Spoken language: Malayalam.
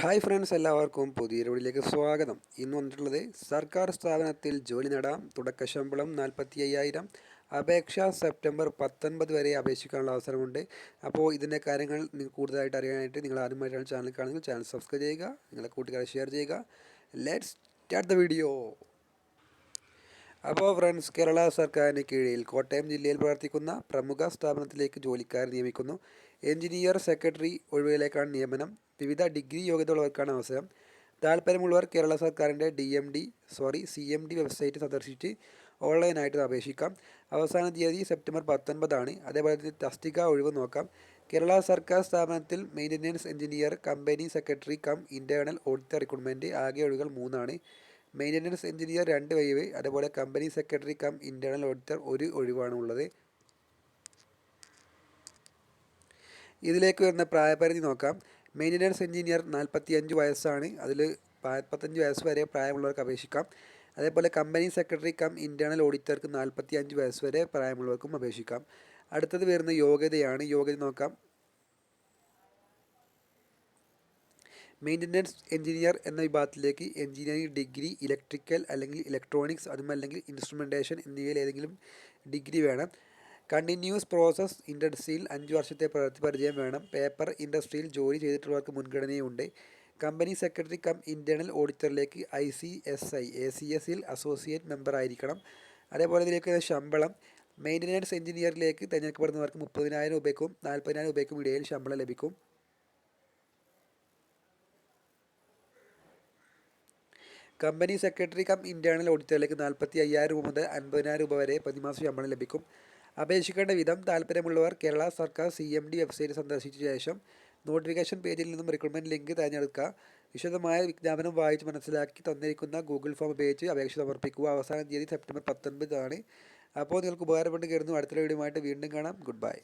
ഹായ് ഫ്രണ്ട്സ് എല്ലാവർക്കും പുതിയ വീഡിയോയിലേക്ക് സ്വാഗതം. ഇന്ന് വന്നിട്ടുള്ളത് സർക്കാർ സ്ഥാപനത്തിൽ ജോലി നേടാം തുടക്ക ശമ്പളം നാൽപ്പത്തി അയ്യായിരം അപേക്ഷ സെപ്റ്റംബർ പത്തൊൻപത് വരെ അപേക്ഷിക്കാനുള്ള അവസരമുണ്ട്. അപ്പോൾ ഇതിന്റെ കാര്യങ്ങൾ നിങ്ങൾക്ക് കൂടുതലായിട്ട് അറിയാനായിട്ട് നിങ്ങൾ ആദ്യമായിട്ടാണ് ചാനൽ കാണുന്നത്. ചാനൽ സബ്സ്ക്രൈബ് ചെയ്യുക നിങ്ങളെ കൂട്ടുകാരെ ഷെയർ ചെയ്യുക. ലെറ്റ്സ് സ്റ്റാർട്ട് ദ വീഡിയോ അപ്പോൾ ഫ്രണ്ട്സ് കേരള സർക്കാരിന് കീഴിൽ കോട്ടയം ജില്ലയിൽ പ്രവർത്തിക്കുന്ന പ്രമുഖ സ്ഥാപനത്തിലേക്ക് ജോലിക്കാർ നിയമിക്കുന്നു. എഞ്ചിനീയർ സെക്രട്ടറി ഒഴിവുകളിലേക്കാണ് നിയമനം. വിവിധ ഡിഗ്രി യോഗ്യതയുള്ളവർക്കാണ് അവസരം. താല്പര്യമുള്ളവർ കേരള സർക്കാരിന്റെ D M D sorry C M D website സന്ദർശിച്ച് ഓൺലൈനായിട്ട് അപേക്ഷിക്കാം. അവസാന തീയതി സെപ്റ്റംബർ പത്തൊൻപതാണ്. അതേപോലെ തന്നെ തസ്തിക ഒഴിവ് നോക്കാം. കേരള സർക്കാർ സ്ഥാപനത്തിൽ maintenance engineer company secretary cum internal auditor recruitment ആകെ ഒഴിവുകൾ മൂന്നാണ്. മെയിന്റനൻസ് എഞ്ചിനീയർ രണ്ട് ഒഴിവ് അതേപോലെ company secretary cum internal auditor ഒരു ഒഴിവാണ് ഉള്ളത് ഇതിലേക്ക് വരുന്ന പ്രായപരിധി നോക്കാം. മെയിന്റനൻസ് എഞ്ചിനീയർ നാൽപ്പത്തി അഞ്ച് വയസ്സാണ്. അതിൽ നാൽപ്പത്തഞ്ച് വയസ്സ് വരെ പ്രായമുള്ളവർക്ക് അപേക്ഷിക്കാം. അതേപോലെ കമ്പനി സെക്രട്ടറി കം ഇന്റേണൽ ഓഡിറ്റർക്ക് നാൽപ്പത്തി അഞ്ച് വയസ്സ് വരെ പ്രായമുള്ളവർക്കും അപേക്ഷിക്കാം. അടുത്തത് വരുന്ന യോഗ്യതയാണ്. യോഗ്യത നോക്കാം. മെയിന്റനൻസ് എഞ്ചിനീയർ എന്ന വിഭാഗത്തിലേക്ക് എഞ്ചിനീയറിംഗ് ഡിഗ്രി ഇലക്ട്രിക്കൽ അല്ലെങ്കിൽ ഇലക്ട്രോണിക്സ് അതുമല്ലെങ്കിൽ ഇൻസ്ട്രുമെന്റേഷൻ എന്നിവയിൽ ഏതെങ്കിലും ഡിഗ്രി വേണം. കണ്ടിന്യൂസ് പ്രോസസ് ഇൻഡസ്ട്രിയിൽ അഞ്ച് വർഷത്തെ പ്രവൃത്തി പരിചയം വേണം. പേപ്പർ ഇൻഡസ്ട്രിയിൽ ജോലി ചെയ്തിട്ടുള്ളവർക്ക് മുൻഗണനയുണ്ട്. Company secretary cum internal ഓഡിറ്ററിലേക്ക് I C S I A C എസിൽ അസോസിയേറ്റ് മെമ്പർ ആയിരിക്കണം. അതേപോലെ ഇതിലേക്ക് ശമ്പളം മെയിന്റനൻസ് എഞ്ചിനീയറിലേക്ക് തിരഞ്ഞെടുക്കപ്പെടുന്നവർക്ക് മുപ്പതിനായിരം രൂപയ്ക്കും നാൽപ്പതിനായിരം രൂപയ്ക്കും ഇടയിൽ ശമ്പളം ലഭിക്കും. കമ്പനി സെക്രട്ടറി കം ഇന്റേണൽ ഓഡിറ്ററിലേക്ക് നാൽപ്പത്തി അയ്യായിരം രൂപ മുതൽ അൻപതിനായിരം രൂപ വരെ പ്രതിമാസ ശമ്പളം ലഭിക്കും. അപേക്ഷിക്കേണ്ട വിധം താല്പര്യമുള്ളവർ കേരള സർക്കാർ സി എം ഡി വെബ്സൈറ്റ് സന്ദർശിച്ച ശേഷം നോട്ടിഫിക്കേഷൻ പേജിൽ നിന്നും റിക്രൂട്ട്മെന്റ് ലിങ്ക് തിരഞ്ഞെടുക്കുക. വിശദമായ വിജ്ഞാപനം വായിച്ച് മനസ്സിലാക്കി തന്നിരിക്കുന്ന ഗൂഗിൾ ഫോം ഉപയോഗിച്ച് അപേക്ഷ സമർപ്പിക്കുക. അവസാന തീയതി സെപ്റ്റംബർ പത്തൊൻപതാണ് അപ്പോൾ നിങ്ങൾക്ക് ഉപകാരപ്പെട്ട് കയറുന്നു. അടുത്ത വീഡിയോ വീണ്ടും കാണാം. Good bye.